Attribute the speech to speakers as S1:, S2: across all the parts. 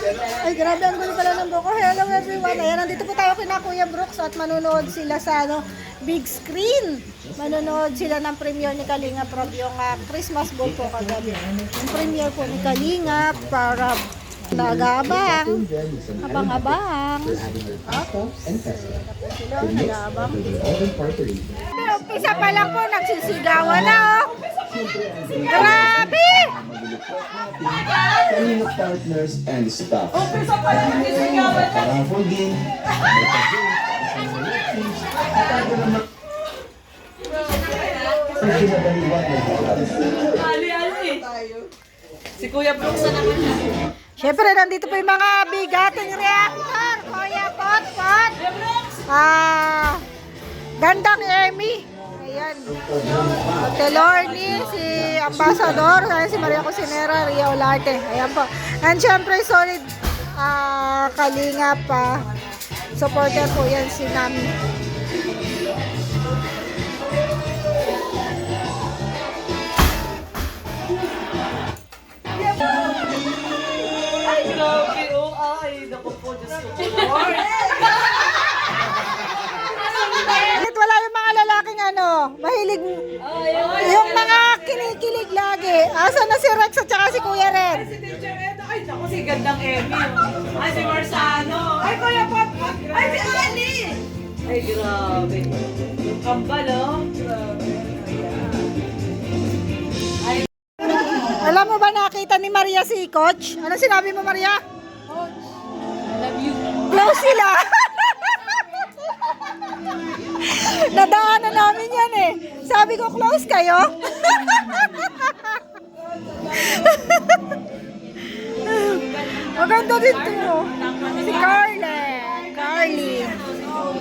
S1: Ay, grabe, ang gulo pala ng buko. Hello everyone. Ayan, nandito po tayo kina Kuya Brooks at manonood sila sa ano, big screen. Manonood sila ng premiere ni Kalinga Prab yung ah, Christmas ball po kagabi. Yung premiere po ni Kalinga para nag-aabang. Abang-abang. Sila, nag-aabang. Pero umpisa pa lang po, nagsisigawan na oh. Grabe!
S2: Kanino partners and staff. Umpisa pa lang nagsisigawan na. Raffle game, may pa-game, sa mga teams, at ako naman. Ang ginagaliwan ng batas.
S3: Ali-ali. Si Kuya Brooks na naman.
S1: Siyempre, nandito po yung mga bigating reactor. Kuya Pot Pot. Ah, gandang Emmy. Ayan. Ate Lorny, si Ambassador, si Maria Cusinera, Ria Olarte. Ayan po. And syempre, solid ah, kalinga pa. Supporter po yan si Nami.
S3: Ay, grabe. Oh, ay, naku po, Diyos ko. Lord.
S1: Bakit wala yung mga lalaking ano, mahilig, yung mga kinikilig lagi. Asa na si Rex at saka si Kuya Ren?
S3: Si Teacher Edo. Ay, naku, si gandang Emmy. oh. Ay, si Marsano. Ay, Kuya Pot. Ay, si Ali. Ay, grabe. Yung kambal, oh. Grabe.
S1: Alam mo ba nakita ni Maria si Coach? Ano sinabi mo Maria?
S3: Love you.
S1: Close sila. Nadaanan namin yan eh. Sabi ko close kayo. Maganda din to. Si Carly. Carly. Oh,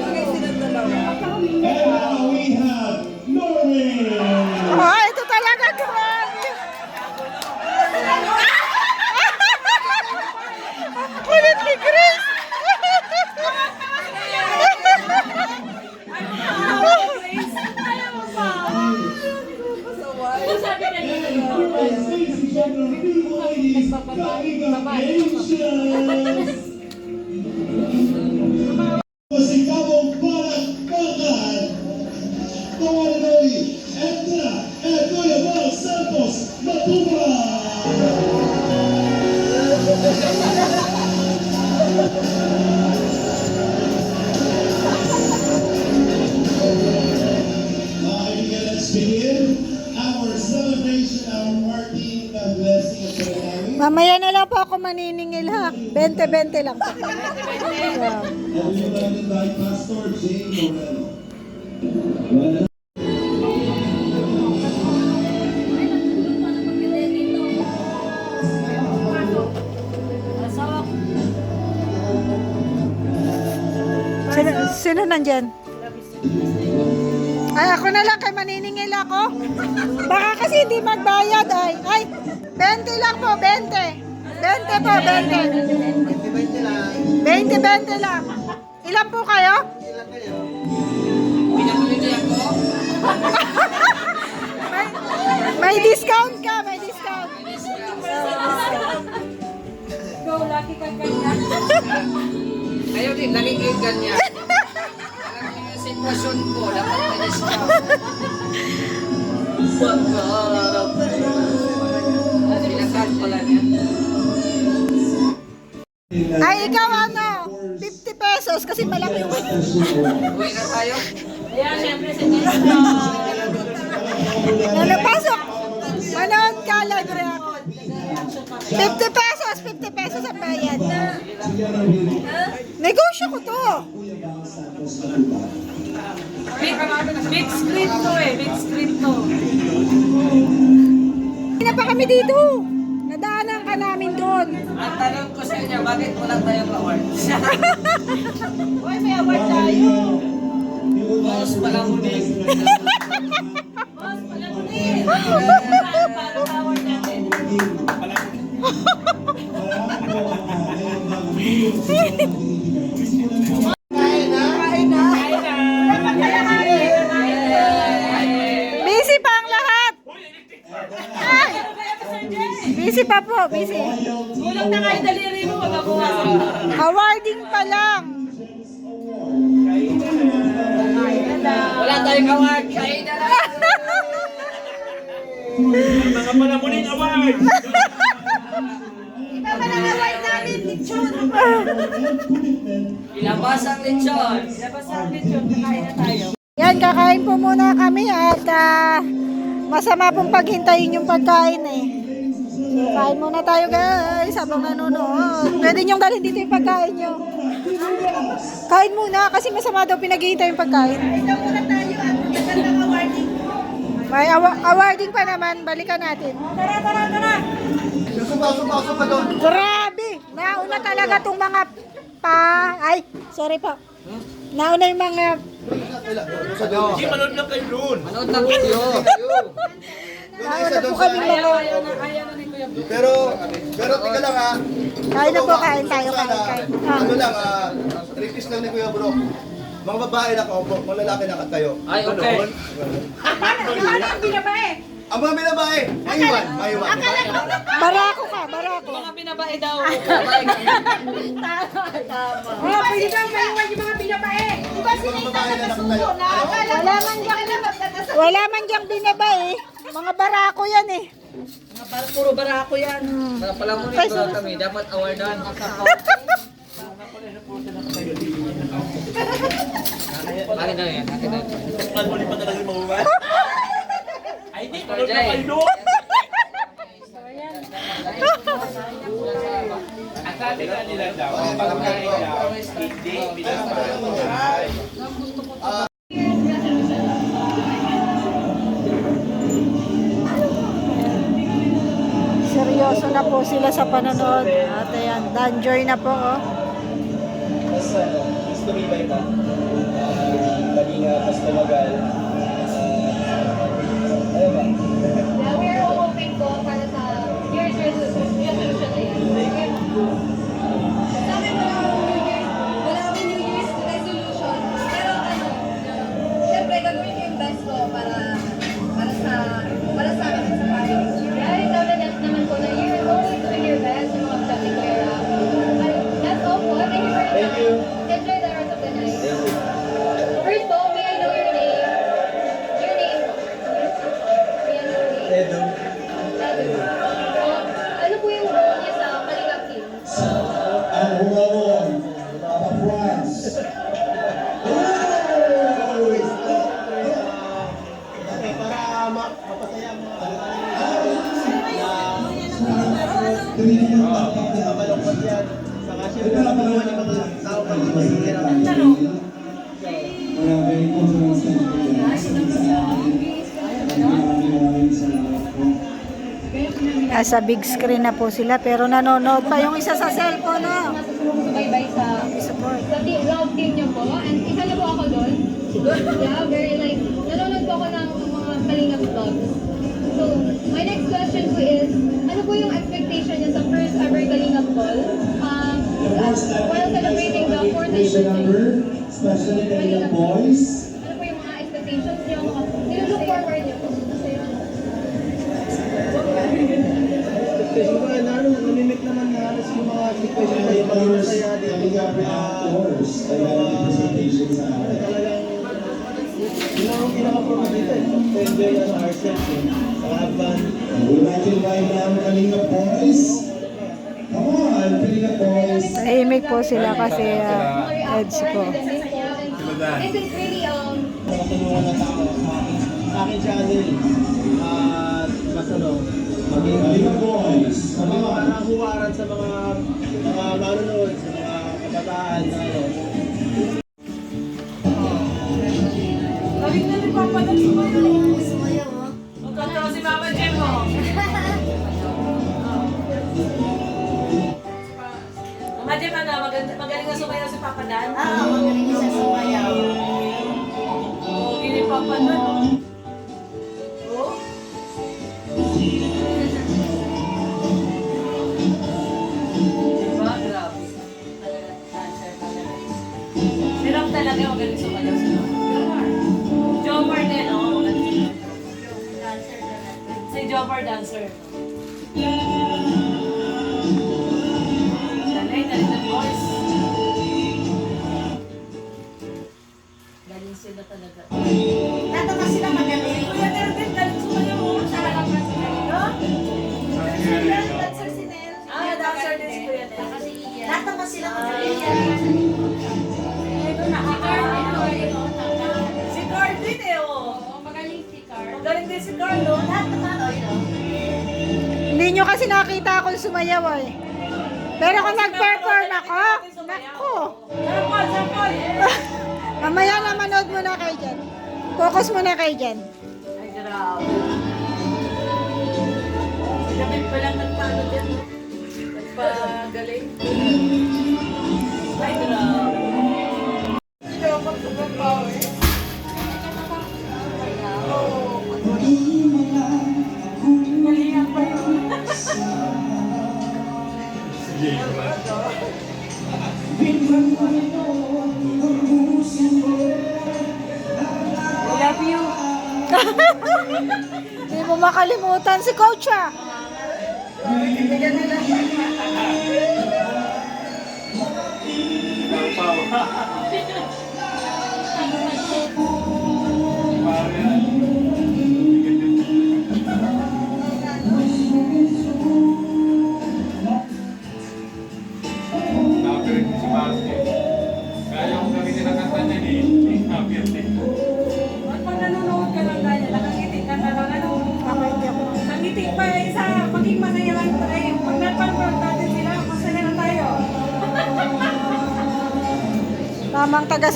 S1: Mamaya na lang po ako maniningil ha. 20-20 lang po. Sino, sino nandyan? Ay, ako na lang kay maniningil ako. Baka kasi hindi magbayad ay. Ay, 20 lang po, 20. 20 po, 20. 20, 20 lang. Ilan po kayo? may, may discount ka, may discount.
S4: Ayaw din, lagi kayo ganyan. Alam niyo yung sitwasyon ko, dapat may discount. Pinakat pala niya.
S1: Ay, ikaw ano? 50 pesos kasi malaki yung...
S4: Uwi na tayo.
S3: Ayan, syempre si Tito.
S1: Ano, pasok! Manood ka, libre ako. 50 pesos, 50 pesos ang bayad. Negosyo ko to.
S3: Big, big screen to eh. Big screen to.
S1: Hindi na pa kami dito. Nadaanan ka namin doon.
S4: Ang tanong ko sa inyo, bakit wala tayong awards?
S3: Uy, may award tayo.
S4: Boss, pala muli.
S3: Boss, pala mo din. Para award natin.
S1: Busy pa ang lahat. Ay, busy pa po, busy.
S3: Kulang na kayo daliri
S1: Awarding pa lang.
S4: Wala tayong award. Kain na lang.
S5: Mga palamunin award!
S4: Ilabas ang lechon.
S3: Labas ang lechon, kakain na tayo.
S1: Yan, kakain po muna kami at ah, masama pong paghintayin yung pagkain eh. So, kain muna tayo guys habang nanonood. Pwede niyong dalhin dito yung pagkain niyo. Kain muna kasi masama daw pinaghihintay yung pagkain. Ito muna tayo at magandang awarding. May awa- awarding pa naman, balikan natin. Tara, tara, tara. Grabe! Nauna talaga tong mga pa... Ay, sorry po. Nauna yung mga
S5: Hindi, manood lang kayo doon.
S4: Manood ng video.
S1: Nauna po kami mga...
S6: Pero, pero tika lang ha.
S1: Kain na po, kain tayo, kain, kain. Ah.
S6: Ano lang, ah, tripis lang ni Kuya Bro. Mga babae na ako, mga lalaki na tayo.
S4: Ay, okay.
S6: Ang mga binabae, maiwan, maiwan.
S1: Barako ka, barako.
S3: Mga binabae daw.
S1: Oh, pwede kang maiwan yung mga binabae. Di ba
S6: Mga babae na tayo.
S1: Wala man diyang, wala man diyang binabae. Mga barako yan eh.
S3: Puro barako yan.
S4: Mga palamunin ko kami. Dapat awardan. Akin na yan. Akin na yan.
S5: Palamunin pa talaga yung mga babae. Ay, hindi, manood lang kayo doon. Ang sabi nga nila daw, ang pagkain daw, hindi pinapalagay.
S1: Seryoso na po sila sa panonood. At ayan, danjoy na po oh.
S2: Mas ano, mas tumibay pa. Kalinga, mas tumagal.
S7: I know
S1: Nasa big screen na po sila pero nanonood pa yung isa sa cellphone na.
S7: Mas sumusubaybay sa
S1: Support.
S7: sa love team niyo po. And isa na po ako doon. Yeah, very like, nanonood po ako ng mga Kalingap vlogs. So, my next question po is, ano po yung expectation niya sa first ever Kalingap call? Um, while celebrating the fourth
S8: Station
S7: anniversary.
S8: number, especially the young boys.
S7: Ano po yung mga expectations niyo?
S6: Situation na yung mga masaya dito.
S8: Sa akin.
S6: Talagang, yun ang pinaka-puro dito eh. Enjoy ang ourselves eh.
S8: We would like to invite now Kalingap boys. Come on, Kalingap boys.
S1: Tahimik po sila kasi uh, edge po.
S7: This is really, um,
S6: Matulungan na tao sa akin, sa akin channel. At mas ano, maging
S8: Kalingap boys. On.
S6: parang huwaran sa mga mga manonood, sa mga kabataan na ano.
S3: Galing na ni Papa Dad sumayaw. Magkatawa si Mama Jem mo. Mama Jem, ano, magaling na sumayaw si Papa Dan? Ah, magaling na siya sumayaw. Oo, gini Papa Dan. Oh. Sirap talaga yung magaling sa kalaw sa Jomar. Jomar din, oo. Oh, magaling Si Jomar dancer. Galing, galing na voice. Galing sila talaga. Natata sila magaling. Kuya Nervin, galing sa kalaw. Sa kalaw na
S7: sila. Dancer si Nel.
S3: Ah, dancer din si Kuya Nervin. Natata sila
S1: magaling. Ah, kasi nakita akong sumayaw eh. Pero kung nag-perform ako, nako. Mamaya na manood muna kayo dyan. Focus muna kayo dyan.
S3: Ay, grabe. Kami pa lang nagpano dyan. Nagpagaling. Ay, grabe. Hindi ako magpapagawa love you.
S1: Hindi mo makalimutan si Coach ah.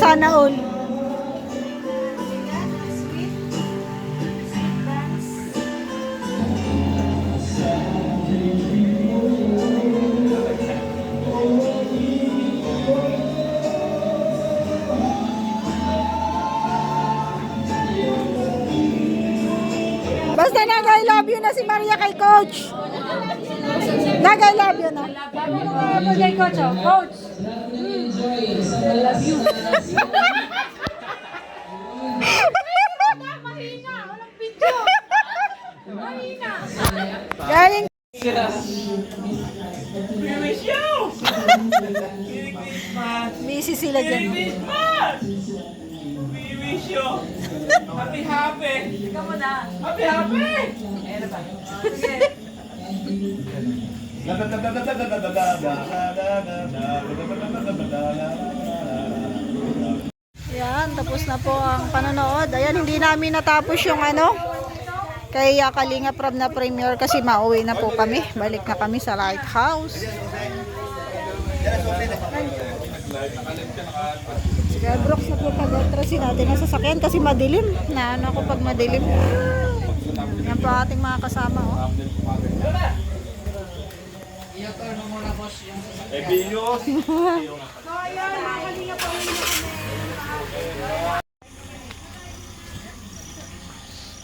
S1: Sana all. Basta nag I love you na si Maria kay Coach. Nag I love you na.
S3: Ano kay Coach? Coach!
S1: Galing. Busy sila dyan.
S5: We wish you happy happy.
S3: Ikaw mo na.
S5: Happy happy.
S3: Ano ba? Sige.
S1: Yan, tapos na po ang panonood. Ayan, hindi namin natapos yung ano, kay uh, Kalinga Prab na premiere kasi mauwi na po kami. Balik na kami sa Lighthouse. Kaya Brooks na po pag-atrasin natin ang sasakyan kasi madilim. Na ano ako pag madilim. Yan po ating mga kasama. Oh.
S5: Eh, Binyos.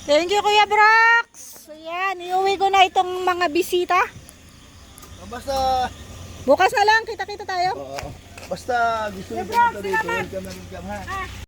S1: Thank you Kuya Brooks. Ayan, iuwi ko na itong mga bisita.
S6: Basta,
S1: Bukas na lang, kita-kita tayo.
S6: basta gusto nyo pumunta dito, welcome na welcome ha.